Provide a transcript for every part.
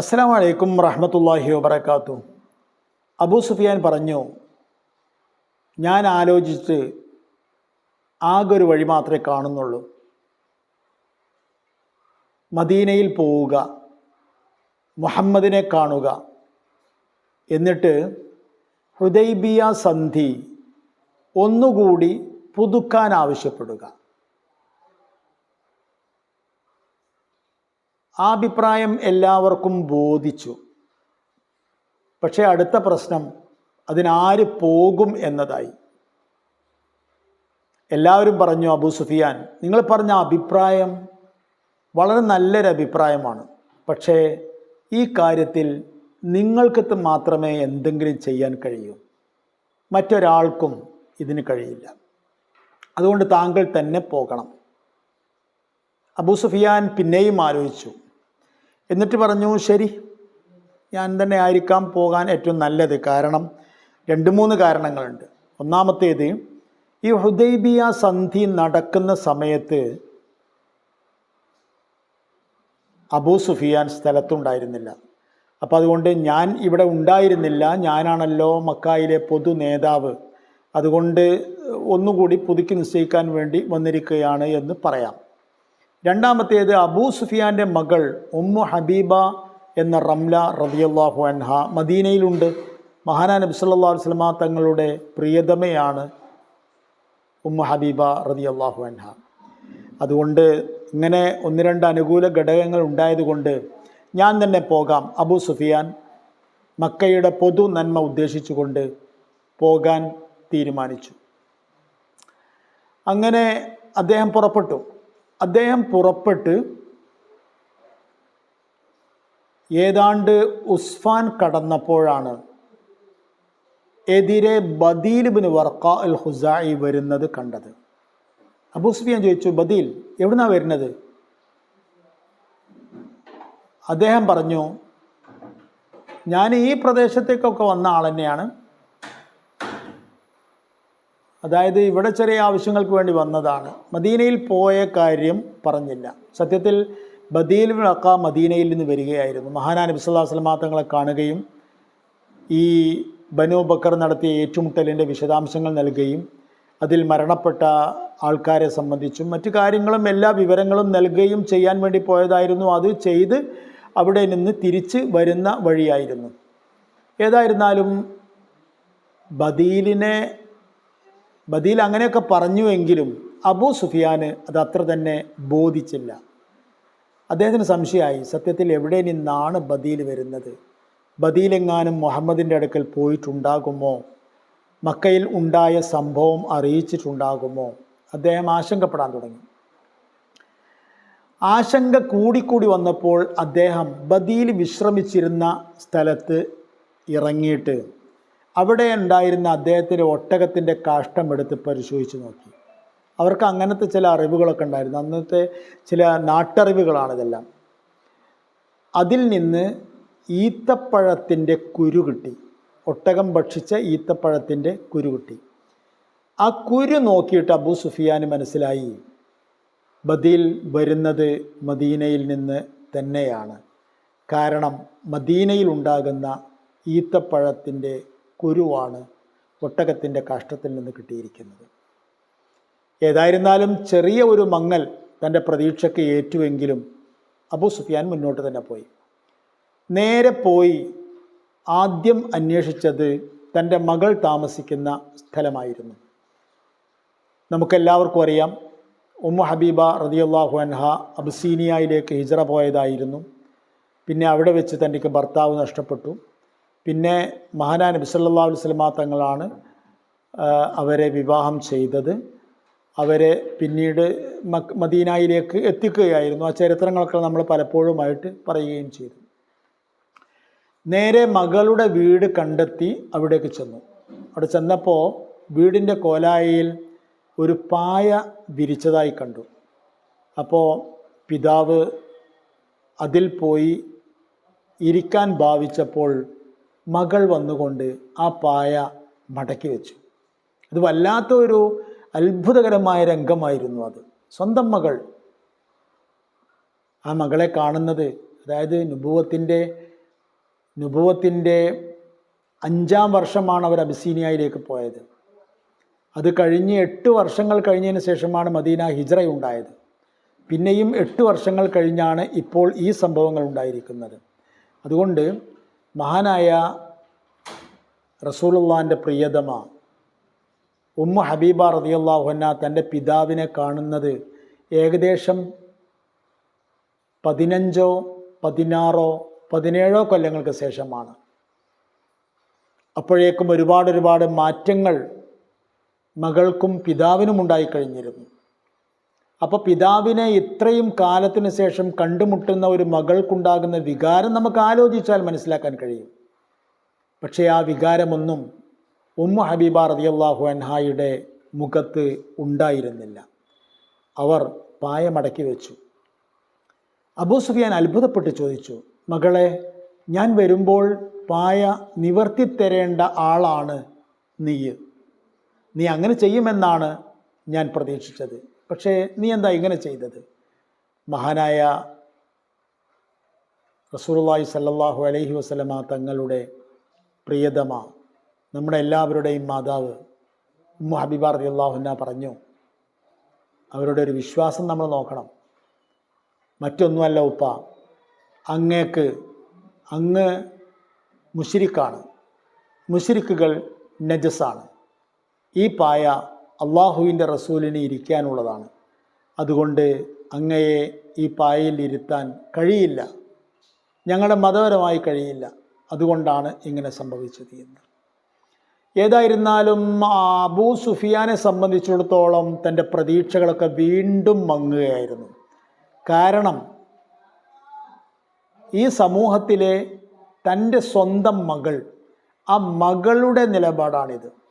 അസ്സാം വലൈക്കും റഹ്മത്തല്ലാഹി വബർക്കാത്തു അബൂ സുഫിയാൻ പറഞ്ഞു ഞാൻ ആലോചിച്ചിട്ട് ആകെ ഒരു വഴി മാത്രമേ കാണുന്നുള്ളൂ. മദീനയിൽ പോവുക മുഹമ്മദിനെ കാണുക എന്നിട്ട് ഹുദൈബിയ സന്ധി ഒന്നുകൂടി പുതുക്കാൻ ആവശ്യപ്പെടുക. ആ അഭിപ്രായം എല്ലാവർക്കും ബോധിച്ചു. പക്ഷേ അടുത്ത പ്രശ്നം അതിനാര് പോകും എന്നതായി. എല്ലാവരും പറഞ്ഞു അബൂ സുഫിയാൻ നിങ്ങൾ പറഞ്ഞ അഭിപ്രായം വളരെ നല്ലൊരു അഭിപ്രായമാണ് പക്ഷേ ഈ കാര്യത്തിൽ നിങ്ങൾക്ക് മാത്രമേ എന്തെങ്കിലും ചെയ്യാൻ കഴിയൂ. മറ്റൊരാൾക്കും ഇതിന് കഴിയില്ല. അതുകൊണ്ട് താങ്കൾ തന്നെ പോകണം. അബൂ സുഫിയാൻ പിന്നെയും ആലോചിച്ചു. എന്നിട്ട് പറഞ്ഞു ശരി ഞാൻ തന്നെ ആയിരിക്കാം പോകാൻ ഏറ്റവും നല്ലത്. കാരണം രണ്ട് മൂന്ന് കാരണങ്ങളുണ്ട്. ഒന്നാമത്തേത് ഈ ഹുദൈബിയ സന്ധി നടക്കുന്ന സമയത്ത് അബൂ സുഫിയാൻ സ്ഥലത്തുണ്ടായിരുന്നില്ല. അപ്പോൾ അതുകൊണ്ട് ഞാൻ ഇവിടെ ഉണ്ടായിരുന്നില്ല. ഞാനാണല്ലോ മക്കായിലെ പൊതു നേതാവ്. അതുകൊണ്ട് ഒന്നുകൂടി പുതുക്കി നിശ്ചയിക്കാൻ വേണ്ടി വന്നിരിക്കുകയാണ് എന്ന് പറയാം. രണ്ടാമത്തേത് അബൂ സുഫിയാന്റെ മകൾ ഉമ്മു ഹബീബ എന്ന റംല റബിയല്ലാഹു അൻഹ മദീനയിലുണ്ട്. മഹാനാ നബി സല്ലാ അലൈഹി വസല്ലമ തങ്ങളുടെ പ്രിയതമയാണ് ഉമ്മു ഹബീബ റബിയല്ലാഹു അൻഹ. അതുകൊണ്ട് ഇങ്ങനെ ഒന്ന് രണ്ട് അനുകൂല ഘടകങ്ങൾ ഉണ്ടായതുകൊണ്ട് ഞാൻ തന്നെ പോകാം അബൂ സുഫിയാൻ മക്കയുടെ പൊതു നന്മ ഉദ്ദേശിച്ചുകൊണ്ട് പോകാൻ തീരുമാനിച്ചു. അങ്ങനെ അദ്ദേഹം പുറപ്പെട്ടു. അദ്ദേഹം പുറപ്പെട്ട് ഏതാണ്ട് ഉസ്ഫാൻ കടന്നപ്പോഴാണ് എതിരെ ബദീൽ ബിൻ വർക്ക അൽ ഹുസായി വരുന്നത് കണ്ടത്. അബുസ്ഫിയാൻ ചോദിച്ചു ബദീൽ എവിടുന്നാ വരുന്നത്? അദ്ദേഹം പറഞ്ഞു ഞാൻ ഈ പ്രദേശത്തേക്കൊക്കെ വന്ന ആൾ തന്നെയാണ് അതായത് ഇവിടെ ചെറിയ ആവശ്യങ്ങൾക്ക് വേണ്ടി വന്നതാണ്. മദീനയിൽ പോയ കാര്യം പറഞ്ഞില്ല. സത്യത്തിൽ ബദീൽ അക്ക മദീനയിൽ നിന്ന് വരികയായിരുന്നു. മഹാനാ നബി സല്ലല്ലാഹു അലൈഹി വസല്ലമ തങ്ങളെ കാണുകയും ഈ ബനു ബക്കർ നടത്തിയ ഏറ്റുമുട്ടലിന്റെ വിശദാംശങ്ങൾ നൽകുകയും അതിൽ മരണപ്പെട്ട ആൾക്കാരെ സംബന്ധിച്ചും മറ്റു കാര്യങ്ങളും എല്ലാ വിവരങ്ങളും നൽകുകയും ചെയ്യാൻ വേണ്ടി പോയതായിരുന്നു. അത് ചെയ്ത് അവിടെ നിന്ന് തിരിച്ച് വരുന്ന വഴിയായിരുന്നു. ഏതായിരുന്നാലും ബദീലിനെ ബദീൽ അങ്ങനെയൊക്കെ പറഞ്ഞുവെങ്കിലും അബൂ സുഫിയാന് അത് അത്ര തന്നെ ബോധിച്ചില്ല. അദ്ദേഹത്തിന് സംശയമായി സത്യത്തിൽ എവിടെ നിന്നാണ് ബദീൽ വരുന്നത്? ബദീലെങ്ങാനും മുഹമ്മദിന്റെ അടുക്കൽ പോയിട്ടുണ്ടാകുമോ? മക്കയിൽ ഉണ്ടായ സംഭവം അറിയിച്ചിട്ടുണ്ടാകുമോ? അദ്ദേഹം ആശങ്കപ്പെടാൻ തുടങ്ങി. ആശങ്ക കൂടിക്കൂടി വന്നപ്പോൾ അദ്ദേഹം ബദീൽ വിശ്രമിച്ചിരുന്ന സ്ഥലത്ത് ഇറങ്ങിയിട്ട് അവിടെ ഉണ്ടായിരുന്ന അദ്ദേഹത്തിന്റെ ഒട്ടകത്തിന്റെ കാഷ്ടം എടുത്ത് പരിശോധിച്ച് നോക്കി. അവർക്ക് അങ്ങനത്തെ ചില അറിവുകളൊക്കെ ഉണ്ടായിരുന്നു. അന്നത്തെ ചില നാട്ടറിവുകളാണ് ഇതെല്ലാം. അതിൽ നിന്ന് ഈത്തപ്പഴത്തിന്റെ കുരു കിട്ടി. ഒട്ടകം ഭക്ഷിച്ച ഈത്തപ്പഴത്തിന്റെ കുരു കിട്ടി. ആ കുരു നോക്കിയിട്ട് അബൂ സുഫിയാന് മനസ്സിലായി. ബദീൽ വരുന്നത് മദീനയിൽ നിന്ന് തന്നെയാണ്. കാരണം മദീനയിൽ ഉണ്ടാകുന്ന ഈത്തപ്പഴത്തിന്റെ കുരുവാണ് ഒട്ടകത്തിന്റെ കാഷ്ടത്തിൽ നിന്ന് കിട്ടിയിരിക്കുന്നത്. ഏതായിരുന്നാലും ചെറിയ ഒരു മങ്ങൽ തന്റെ പ്രതീക്ഷയ്ക്ക് ഏറ്റുവെങ്കിലും അബു സുഫിയാൻ മുന്നോട്ട് തന്നെ പോയി. നേരെ പോയി ആദ്യം അന്വേഷിച്ചത് തന്റെ മകൾ താമസിക്കുന്ന സ്ഥലമായിരുന്നു. നമുക്കെല്ലാവർക്കും അറിയാം ഉമ്മ ഹബീബ റതിയുള്ളാഹു അൻഹ അബ്സീനിയയിലേക്ക് ഹിജറ പോയതായിരുന്നു. പിന്നെ അവിടെ വെച്ച് തനിക്ക് ഭർത്താവ് നഷ്ടപ്പെട്ടു. പിന്നെ മഹാനാ നബി സല്ലല്ലാഹു അലൈഹി വസല്ലമ തങ്ങളാണ് അവരെ വിവാഹം ചെയ്തത്. അവരെ പിന്നീട് മദീനയിലേക്ക് എത്തിക്കുകയായിരുന്നു. ആ ചരിത്രങ്ങളൊക്കെ നമ്മൾ പലപ്പോഴുമായിട്ട് പറയുകയും ചെയ്തു. നേരെ മകളുടെ വീട് കണ്ടെത്തി അവിടേക്ക് ചെന്നു. അവിടെ ചെന്നപ്പോൾ വീടിന്റെ കോലായിൽ ഒരു പായ വിരിച്ചതായി കണ്ടു. അപ്പോൾ പിതാവ് അതിൽ പോയി ഇരിക്കാൻ ഭാവിച്ചപ്പോൾ മകൾ വന്നുകൊണ്ട് ആ പായ മടക്കി വെച്ചു. ഇത് വല്ലാത്ത ഒരു അത്ഭുതകരമായ രംഗമായിരുന്നു അത്. സ്വന്തം മകൾ. ആ മകളെ കാണുന്നത് അതായത് നുപൂവത്തിന്റെ നുപുവത്തിന്റെ അഞ്ചാം വർഷമാണ് അവർ അബിസീനിയയിലേക്ക് പോയത്. അത് കഴിഞ്ഞ് എട്ട് വർഷങ്ങൾ കഴിഞ്ഞതിന് ശേഷമാണ് മദീന ഹിജ്റയുണ്ടായത് പിന്നെയും എട്ട് വർഷങ്ങൾ കഴിഞ്ഞാണ് ഇപ്പോൾ ഈ സംഭവങ്ങൾ ഉണ്ടായിരിക്കുന്നത്. അതുകൊണ്ട് മഹാനായ റസൂലുള്ളാന്റെ പ്രിയതമ ഉമ്മ ഹബീബ റതിയല്ലാഹുന്ന തന്റെ പിതാവിനെ കാണുന്നത് ഏകദേശം പതിനഞ്ചോ പതിനാറോ പതിനേഴോ കൊല്ലങ്ങൾക്ക് ശേഷമാണ്. അപ്പോഴേക്കും ഒരുപാട് ഒരുപാട് മാറ്റങ്ങൾ മകൾക്കും പിതാവിനും ഉണ്ടായിക്കഴിഞ്ഞിരുന്നു അപ്പോൾ പിതാവിനെ ഇത്രയും കാലത്തിന് ശേഷം കണ്ടുമുട്ടുന്ന ഒരു മകൾക്കുണ്ടാകുന്ന വികാരം നമുക്ക് ആലോചിച്ചാൽ മനസ്സിലാക്കാൻ കഴിയും. പക്ഷേ ആ വികാരമൊന്നും ഉമ്മ ഹബീബ റതിയല്ലാഹു അൻഹായുടെ മുഖത്ത് ഉണ്ടായിരുന്നില്ല. അവർ പായമടക്കി വെച്ചു. അബൂ സുഫിയാൻ അത്ഭുതപ്പെട്ട് ചോദിച്ചു മകളെ ഞാൻ വരുമ്പോൾ പായ നിവർത്തിത്തരേണ്ട ആളാണ് നീ നീ അങ്ങനെ ചെയ്യുമെന്നാണ് ഞാൻ പ്രതീക്ഷിച്ചത്. പക്ഷേ നീ എന്താ ഇങ്ങനെ ചെയ്തത്? മഹാനായ റസൂലുള്ളാഹി സല്ലാഹു അലഹി വസ്ലമ തങ്ങളുടെ പ്രിയതമ നമ്മുടെ എല്ലാവരുടെയും മാതാവ് ഉമ്മ ഹബീബ റളിയല്ലാഹുന്ന പറഞ്ഞു അവരുടെ ഒരു വിശ്വാസം നമ്മൾ നോക്കണം. മറ്റൊന്നുമല്ല ഉപ്പ അങ്ങേക്ക് അങ്ങ് മുഷിരിക്കാണ് മുഷിരിക്കുകൾ നജസാണ്. ഈ പായ അള്ളാഹുവിന്റെ റസൂലിന് ഇരിക്കാനുള്ളതാണ്. അതുകൊണ്ട് അങ്ങയെ ഈ പായയിൽ ഇരുത്താൻ കഴിയില്ല. ഞങ്ങളുടെ മതപരമായി കഴിയില്ല. അതുകൊണ്ടാണ് ഇങ്ങനെ സംഭവിച്ചത് എന്ന്. ഏതായിരുന്നാലും അബൂ സുഫിയാനെ സംബന്ധിച്ചിടത്തോളം തന്റെ പ്രതീക്ഷകളൊക്കെ വീണ്ടും മങ്ങുകയായിരുന്നു. കാരണം ഈ സമൂഹത്തിലെ തന്റെ സ്വന്തം മകൾ ആ മകളുടെ നിലപാടാണിത്.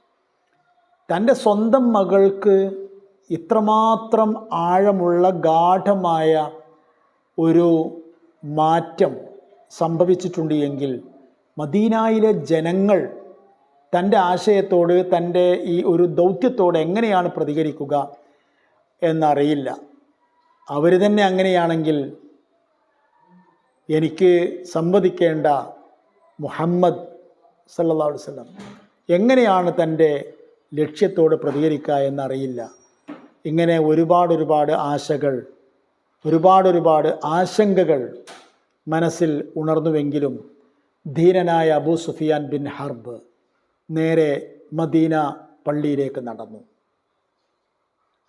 തന്റെ സ്വന്തം മകൾക്ക് ഇത്രമാത്രം ആഴമുള്ള ഗാഠമായ ഒരു മാറ്റം സംഭവിച്ചിട്ടുണ്ട് എങ്കിൽ മദീനായിലെ ജനങ്ങൾ തന്റെ ആശയത്തോട് തന്റെ ഈ ഒരു ദൗത്യത്തോട് എങ്ങനെയാണ് പ്രതികരിക്കുക എന്നറിയില്ല. അവർ തന്നെ അങ്ങനെയാണെങ്കിൽ എനിക്ക് സംവദിക്കേണ്ട മുഹമ്മദ് അലൈഹി വസല്ലം എങ്ങനെയാണ് തന്റെ ലക്ഷ്യത്തോട് പ്രതികരിക്കുക എന്നറിയില്ല. ഇങ്ങനെ ഒരുപാട് ഒരുപാട് ആശകൾ ഒരുപാട് ഒരുപാട് ആശങ്കകൾ മനസ്സിൽ ഉണർന്നുവെങ്കിലും ധീരനായ അബൂ സുഫിയാൻ ബിൻ ഹർബ് നേരെ മദീന പള്ളിയിലേക്ക് നടന്നു.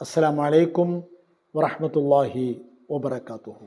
അസ്സാം വലൈക്കും വറഹമത്തല്ലാഹി വബറകാതുഹു.